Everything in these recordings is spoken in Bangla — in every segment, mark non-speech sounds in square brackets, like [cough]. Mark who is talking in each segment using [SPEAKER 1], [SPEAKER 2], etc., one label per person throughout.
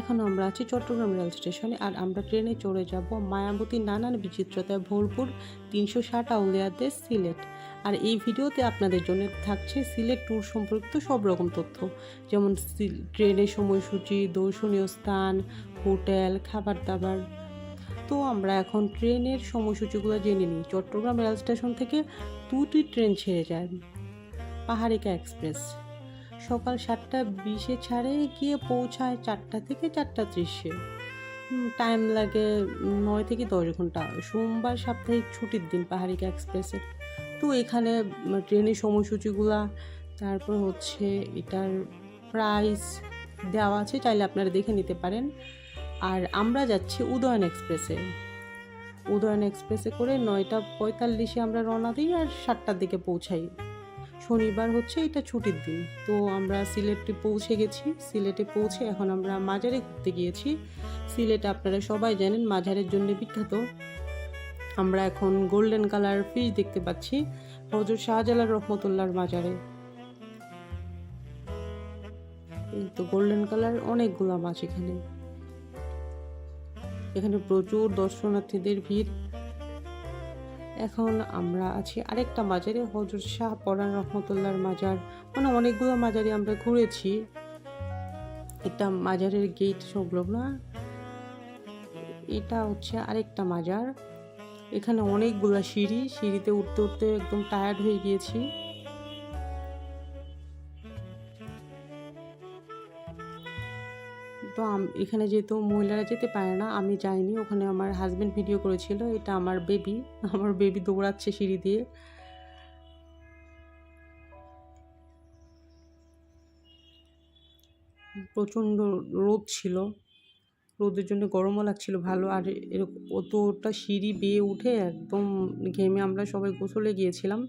[SPEAKER 1] এখন আমরা আছি চট্টগ্রাম রেল স্টেশনে আর আমরা ট্রেনে চড়ে যাব মায়াবতী নানান বিচিত্রতায় ভরপুর তিনশো ষাট আউলিয়াদের সিলেট। আর এই ভিডিওতে আপনাদের জন্য থাকছে সিলেট ট্যুর সম্পর্কিত সব রকম তথ্য। যেমন ট্রেনের সময়সূচি, দর্শনীয় স্থান, হোটেল খাবার দাবার তো আমরা এখন ট্রেনের সময়সূচিগুলো জেনে নিই। চট্টগ্রাম রেল স্টেশন থেকে দুটি ট্রেন ছেড়ে যায়। পাহাড়িকা এক্সপ্রেস। সকাল সাতটা বিশে ছাড়ে গিয়ে পৌঁছায় চারটা থেকে চারটা ত্রিশে। টাইম লাগে নয় থেকে দশ ঘণ্টা। সোমবার সাপ্তাহিক ছুটির দিন পাহাড়িকা এক্সপ্রেসের তো এখানে ট্রেনের সময়সূচিগুলা, তারপর হচ্ছে এটার প্রাইস দেওয়া আছে, চাইলে আপনারা দেখে নিতে পারেন। আর আমরা যাচ্ছি উদয়ন এক্সপ্রেসে উদয়ন এক্সপ্রেসে করে নয়টা পঁয়তাল্লিশে আমরা রওনা দিই আর সাতটার দিকে পৌঁছাই। শনিবার হচ্ছে এটা ছুটির দিন। তো আমরা সিলেটে পৌঁছে গেছি। সিলেটে পৌঁছে এখন আমরা মাজারে ঘুরতে গিয়েছি। সিলেট আপনারা সবাই জানেন মাজারের জন্য বিখ্যাত। আমরা এখন গোল্ডেন কালার ফিশ দেখতে পাচ্ছি হজর শাহজালাল রহমতুল্লাহর মাজারে। এই তো গোল্ডেন কালার অনেকগুলা মাছ এখানে। এখানে প্রচুর দর্শনার্থীদের ভিড়। এখন আমরা আছি আরেকটা মাজারে। হজরত শাহ পরান রহমতুল্লাহর মাজার। মানে অনেকগুলো মাজারে আমরা ঘুরেছি। একটা মাজারের গেট সংলগ্ন। এটা হচ্ছে আরেকটা মাজার। এখানে অনেকগুলো সিঁড়ি। সিঁড়িতে উঠতে উঠতে একদম টায়ার্ড হয়ে গিয়েছি। তো এখানে যেহেতু মহিলারা যেতে পারে না, আমি যাইনি। ওখানে আমার হাজব্যান্ড ভিডিও করেছিল, এটা আমার বেবি [laughs] আমার বেবি দৌড়াচ্ছে সিঁড়ি দিয়ে। প্রচণ্ড রোদ ছিল, রোদের জন্য গরমও লাগছিল ভালো, আর এরকম অতটা সিঁড়ি বেয়ে উঠে একদম ঘেমে আমরা সবাই গোসলে গিয়েছিলাম।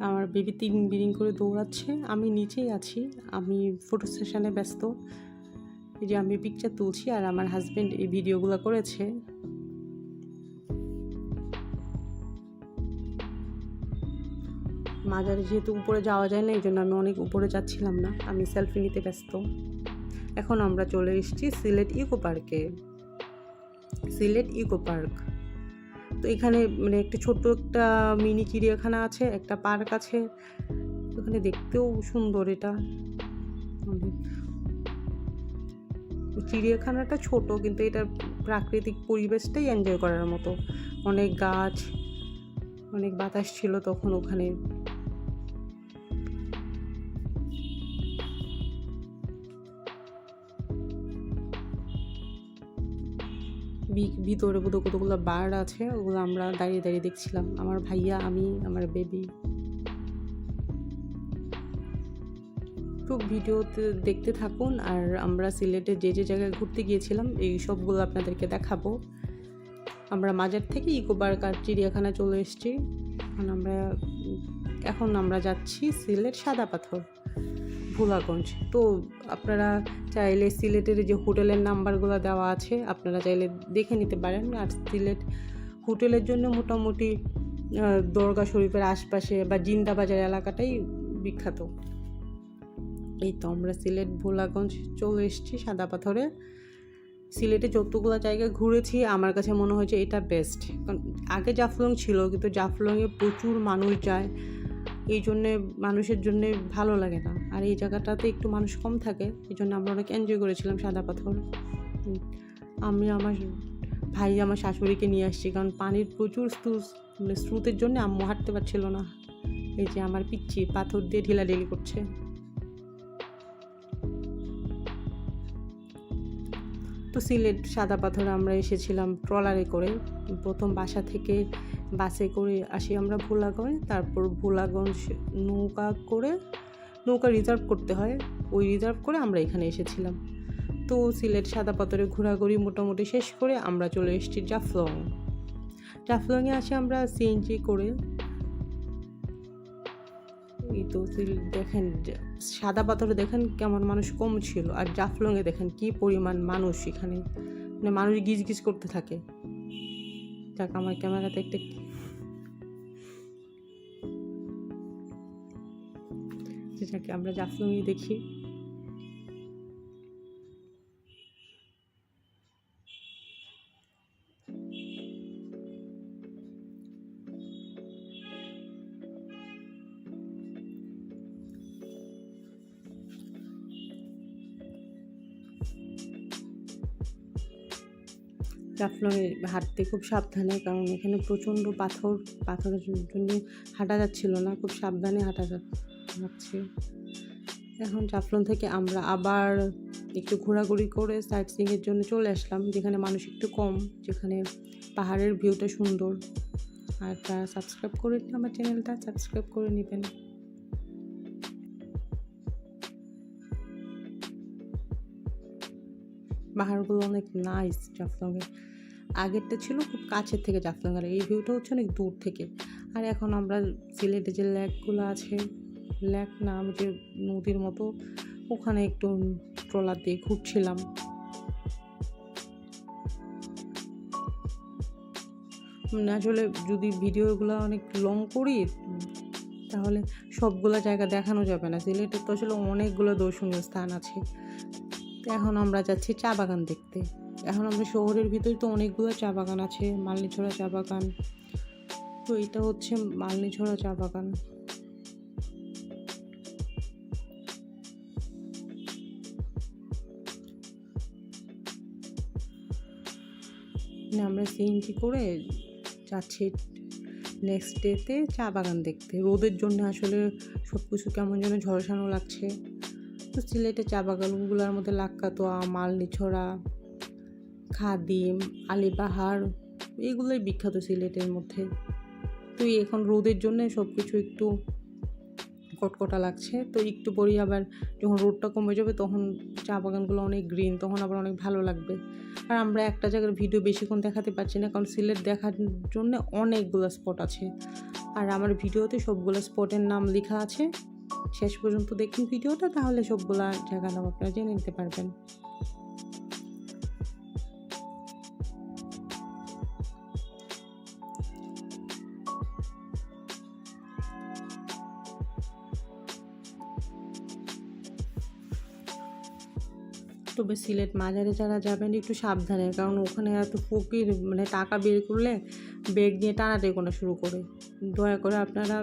[SPEAKER 1] আমার বেবি তিন বিরিং করে দৌড়াচ্ছে। আমি নিচেই আছি। আমি ফটো সেশনে ব্যস্ত। এই যে আমি পিকচার তুলছি আর আমার হাজব্যান্ড এই ভিডিওগুলো করেছে। মাজারে যেহেতু উপরে যাওয়া যায় না, এই জন্য আমি অনেক উপরে যাচ্ছিলাম না। আমি সেলফি নিতে ব্যস্ত। এখন আমরা চলে এসেছি সিলেট ইকো পার্কে। Sylhet eco park. এখানে মানে একটা ছোট্ট একটা মিনি চিড়িয়াখানা আছে, একটা পার্ক আছে। ওখানে দেখতেও সুন্দর এটা। চিড়িয়াখানাটা ছোট, কিন্তু এটা প্রাকৃতিক পরিবেশটাই এনজয় করার মতো। অনেক গাছ, অনেক বাতাস ছিল তখন ওখানে। ভিতরে কত কতগুলো বার্ড আছে, ওগুলো আমরা দাঁড়িয়ে দাঁড়িয়ে দেখছিলাম। আমার ভাইয়া, আমি, আমার বেবি তো ভিডিওতে দেখতে থাকুন, আর আমরা সিলেটে যে যে জায়গায় ঘুরতে গিয়েছিলাম, এই সবগুলো আপনাদেরকে দেখাবো। আমরা মাজার থেকে ইকো পার্ক আর চিড়িয়াখানা চলে এসেছি। আমরা, এখন আমরা যাচ্ছি সিলেট সাদা পাথর। ভোলাগঞ্জ। তো আপনারা চাইলে সিলেটের যে হোটেলের নাম্বারগুলো দেওয়া আছে, আপনারা চাইলে দেখে নিতে পারেন। আর সিলেট হোটেলের জন্য মোটামুটি দরগা শরীফের আশপাশে বা জিন্দাবাজার এলাকাটাই বিখ্যাত। এই তো আমরা সিলেট ভোলাগঞ্জ চলে এসেছি সাদা পাথরে। সিলেটে যতগুলো জায়গায় ঘুরেছি, আমার কাছে মনে হয়েছে এটা বেস্ট কারণ আগে জাফলং ছিল, কিন্তু জাফলংয়ে প্রচুর মানুষ যায়, এই জন্যে মানুষের জন্যে ভালো লাগে না। আর এই জায়গাটাতে একটু মানুষ কম থাকে এই জন্য আমরা অনেক এনজয় করেছিলাম সাদা পাথর। আমি আমার ভাই আমার শাশুড়িকে নিয়ে আসছি, কারণ পানির প্রচুর মানে স্রোতের জন্য আম্মু হাঁটতে পারছিল না। এই যে আমার পিচ্ছি পাথর দিয়ে ঢিলাঢিলি করছে। তো সিলেট সাদা পাথর আমরা এসেছিলাম ট্রলারে করে। প্রথম বাসা থেকে বাসে করে আসি আমরা ভোলাগঞ্জ, তারপর ভোলাগঞ্জ নৌকা করে নৌকা রিজার্ভ করতে হয়। ওই রিজার্ভ করে আমরা এখানে এসেছিলাম। তো সিলেট সাদা পাথরে ঘোরাঘুরি মোটামুটি শেষ করে আমরা চলে এসেছি জাফলং। জাফলংয়ে আসে আমরা সিএনজি করে। এই তো সিল- দেখেন সাদা পাথরে দেখেন কেমন মানুষ কম ছিল। আর জাফলংয়ে দেখেন কি পরিমাণ মানুষ এখানে। মানে মানুষ গিজ গিজ করতে থাকে। যাক, আমার ক্যামেরাতে একটা যেটাকে আমরা জাফলংই দেখি। জাফলংয়ে হাঁটতে খুব সাবধানে, কারণ এখানে প্রচণ্ড পাথর, পাথরের জন্য হাঁটা যাচ্ছিল না, খুব সাবধানে হাঁটা যাচ্ছে এখন জাফলং থেকে আমরা আবার একটু ঘোরাঘুরি করে সাইট সিংয়ের জন্য চলে আসলাম, যেখানে মানুষ একটু কম, যেখানে পাহাড়ের ভিউটা সুন্দর। আর তারা সাবস্ক্রাইব করে আমার চ্যানেলটা সাবস্ক্রাইব করে নেবেন। পাহাড়গুলো অনেক নাইস জাফলংয়ে। আগেরটা ছিল খুব কাছের থেকে জাফলংয়ের এই ভিউটা হচ্ছে অনেক দূর থেকে। আর এখন আমরা সিলেটে যে ল্যাকগুলো আছে ল্যাক না, আমি যে নদীর মতো ওখানে একটু ট্রলার দিয়ে ঘুরছিলাম। আসলে যদি ভিডিওগুলো অনেক লং করি, তাহলে সবগুলো জায়গা দেখানো যাবে না। সিলেটের তো আসলে অনেকগুলো দর্শনীয় স্থান আছে। এখন আমরা যাচ্ছি চা বাগান দেখতে। এখন আমরা শহরের ভিতরে তো অনেকগুলো চা বাগান আছে মালনিছড়া চা বাগান। তো এটা হচ্ছে মালনিছড়া চা বাগান। আমরা সিএনজি করে যাচ্ছি নেক্সট ডেতে চা বাগান দেখতে। রোদের জন্য আসলে সব কিছু কেমন যেন ঝলসানো লাগছে। তো সিলেটে চা বাগানগুলোর মধ্যে লাক্কাতোয়া, মালনিছড়া, খাদিম, আলিবাহার, এগুলোই বিখ্যাত সিলেটের মধ্যে। তো এখন রোদের জন্য সব কিছু একটু কটকটা লাগছে। তো একটু পরেই আবার যখন রোদটা কমে যাবে তখন চা বাগানগুলো অনেক গ্রিন তখন আবার অনেক ভালো লাগবে। আর আমরা একটা জায়গার ভিডিও বেশিক্ষণ দেখাতে পারছি না, কারণ সিলেট দেখার জন্য অনেকগুলো স্পট আছে। আর আমার ভিডিওতে সবগুলো স্পটের নাম লেখা আছে। শেষ পর্যন্ত দেখুন ভিডিওটা তাহলে সবগুলো জায়গার নাম আপনারা জেনে নিতে পারবেন। তবে সিলেট মাজারে যারা যাবেন একটু সাবধানে, কারণ ওখানে এত ফকির মানে টাকা বের করলে ব্যাগ নিয়ে টানাটাই কোনো শুরু করে। দয়া করে আপনারা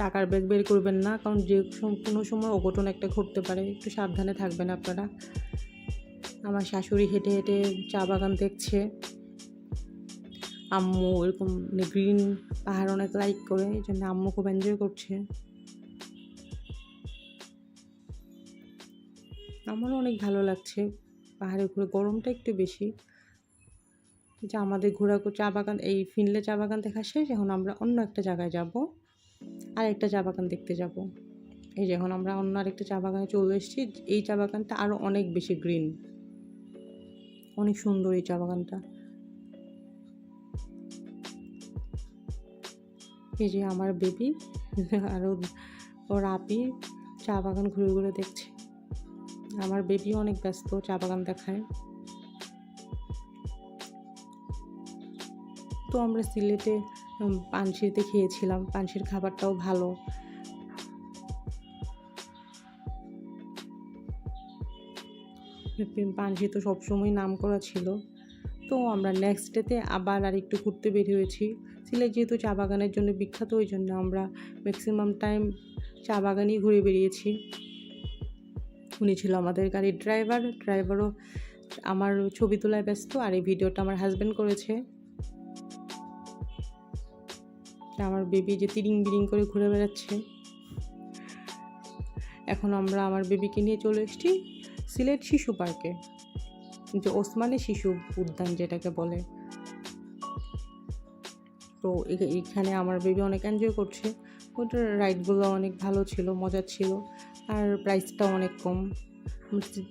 [SPEAKER 1] টাকার ব্যাগ বের করবেন না, কারণ যে কোনো সময় অঘটন একটা ঘটতে পারে। একটু সাবধানে থাকবেন আপনারা। আমার শাশুড়ি হেঁটে হেঁটে চা বাগান দেখছে। আম্মু এরকম মানে গ্রিন পাহাড় অনেক লাইক করে, এই জন্য আম্মু খুব এনজয় করছে। আমারও অনেক ভালো লাগছে। পাহাড়ে ঘুরে, গরমটা একটু বেশি। যে আমাদের ঘোরা চা বাগান, এই ফিনলে চা বাগান দেখা শেষ, এখন আমরা অন্য একটা জায়গায় যাব। আর একটা চা বাগান দেখতে যাব। এই যে এখন আমরা অন্য আরেকটা চা বাগানে চলে এসেছি। এই চা বাগানটা আরও অনেক বেশি গ্রিন। অনেক সুন্দর এই চা বাগানটা। এই যে আমার বেবি [laughs] আরও ওর আপি চা বাগান ঘুরে ঘুরে দেখছে। আমার বেবি অনেক ব্যস্ত চা বাগান দেখায়। তো আমরা সিলেটে পানশিতে খেয়েছিলাম পানশির খাবারটাও ভালো। পানশি তো সবসময় নাম করা ছিল। তো আমরা নেক্সট ডেতে আবার আর একটু ঘুরতে বের হয়েছি। সিলেট যেহেতু চা বাগানের জন্য বিখ্যাত, ওই জন্য আমরা ম্যাক্সিমাম টাইম চা বাগানই ঘুরে বেরিয়েছি উনি ছিল আমাদের গাড়ির ড্রাইভার ড্রাইভারও আমার ছবি তোলায় ব্যস্ত আর এই ভিডিওটা আমার হাজব্যান্ড করেছে। আমার বেবি যে তিরিং বিরিং করে ঘুরে বেড়াচ্ছে। এখন আমরা আমার বেবিকে নিয়ে চলে এসেছি সিলেট শিশু পার্কে যে ওসমানে শিশু উদ্যান যেটাকে বলে। তো এখানে আমার বেবি অনেক এনজয় করছে। ওটার রাইডগুলো অনেক ভালো ছিল, মজার ছিল, আর প্রাইসটাও অনেক কম।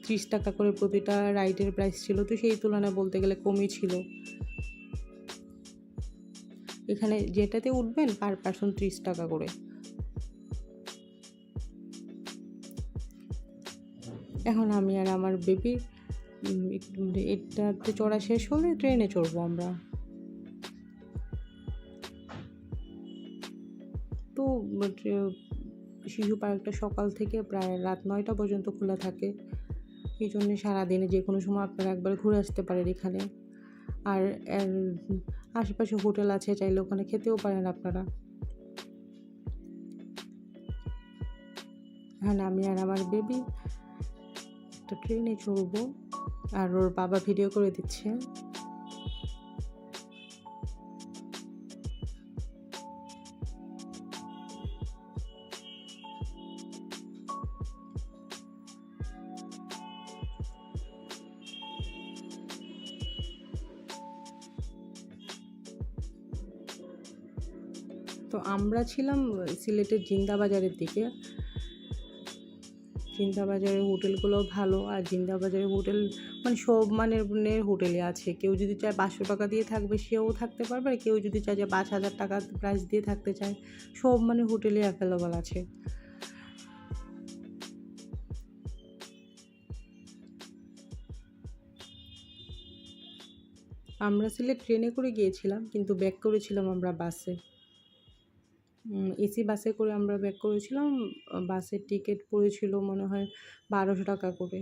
[SPEAKER 1] ত্রিশ টাকা করে প্রতিটা রাইডের প্রাইস ছিল, তো সেই তুলনায় বলতে গেলে কমই ছিল। এখানে যেটাতে উঠবেন পার পার্সন ত্রিশ টাকা করে। এখন আমি আর আমার বেবি এটাতে চড়া শেষ হলে ট্রেনে চড়বো আমরা। তো শিশু পার্কটা সকাল থেকে প্রায় রাত নয়টা পর্যন্ত খোলা থাকে, এই জন্য সারাদিনে যে কোনো সময় আপনারা একবার ঘুরে আসতে পারেন এখানে। আর আশেপাশে হোটেল আছে, চাইলে ওখানে খেতেও পারেন আপনারা। এখানে আমি আর আমার বেবি একটা ট্রেনে চড়বো, আর ওর বাবা ভিডিও করে দিচ্ছে। আমরা ছিলাম সিলেটের জিন্দাবাজারের দিকে। জিন্দাবাজারের হোটেলগুলো ভালো, আর জিন্দাবাজারের হোটেল মানে সব মানের হোটেলে আছে। কেউ যদি চায় পাঁচশো টাকা দিয়ে থাকবে, সেও থাকতে পারবে। আর কেউ যদি চায় যে পাঁচ হাজার টাকা প্রাইস দিয়ে থাকতে চায়, সব মানে হোটেলে অ্যাভেলেবল আছে। আমরা সিলেট ট্রেনে করে গিয়েছিলাম, কিন্তু ব্যাক করেছিলাম আমরা বাসে এসি বাসে করে আমরা ব্যাক করেছিলাম। বাসের টিকিট পড়েছিল মনে হয় বারোশো টাকা করে।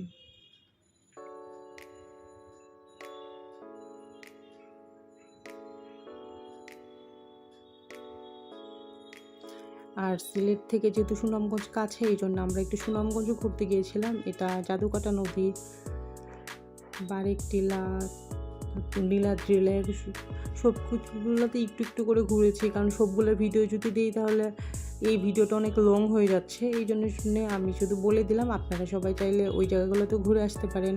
[SPEAKER 1] আর সিলেট থেকে যেহেতু সুনামগঞ্জ কাছে, এই জন্য আমরা একটু সুনামগঞ্জ ঘুরতে গিয়েছিলাম। এটা জাদুকাটা নদী, বারেক টিলা লেক সব কিছুগুলোতে একটু একটু করে ঘুরেছি। কারণ সবগুলোর ভিডিও যদি দিই তাহলে এই ভিডিওটা অনেক লং হয়ে যাচ্ছে। এই জন্য শুনে আমি শুধু বলে দিলাম, আপনারা সবাই চাইলে ওই জায়গাগুলোতে ঘুরে আসতে পারেন।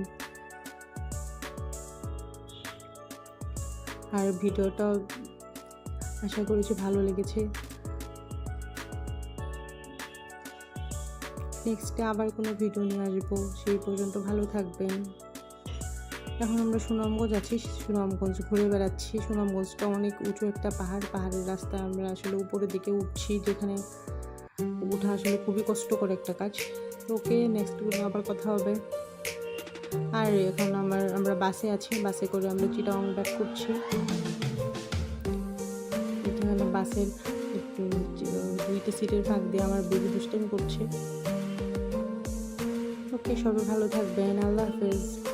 [SPEAKER 1] আর ভিডিওটা আশা করেছি ভালো লেগেছে। নেক্সটে আবার কোনো ভিডিও নিয়ে আসব। সেই পর্যন্ত ভালো থাকবেন। এখন আমরা সুনামগঞ্জ আছি, সুনামগঞ্জ ঘুরে বেড়াচ্ছি। সুনামগঞ্জটা অনেক উঁচু একটা পাহাড়। পাহাড়ের রাস্তা আমরা আসলে উপরের দিকে উঠছি, যেখানে উঠা আসলে খুবই কষ্টকর একটা কাজ। ওকে নেক্সট কোনো আবার কথা হবে। আর এখন আমার, আমরা বাসে আছি। বাসে করে আমরা চিটাং ব্যাক করছি। বাসের একটু দুইটা সিটের ভাগ দিয়ে আমার বেবি দুষ্টামি করছে। ওকে, সবাই ভালো থাকবেন। আল্লাহ হাফেজ।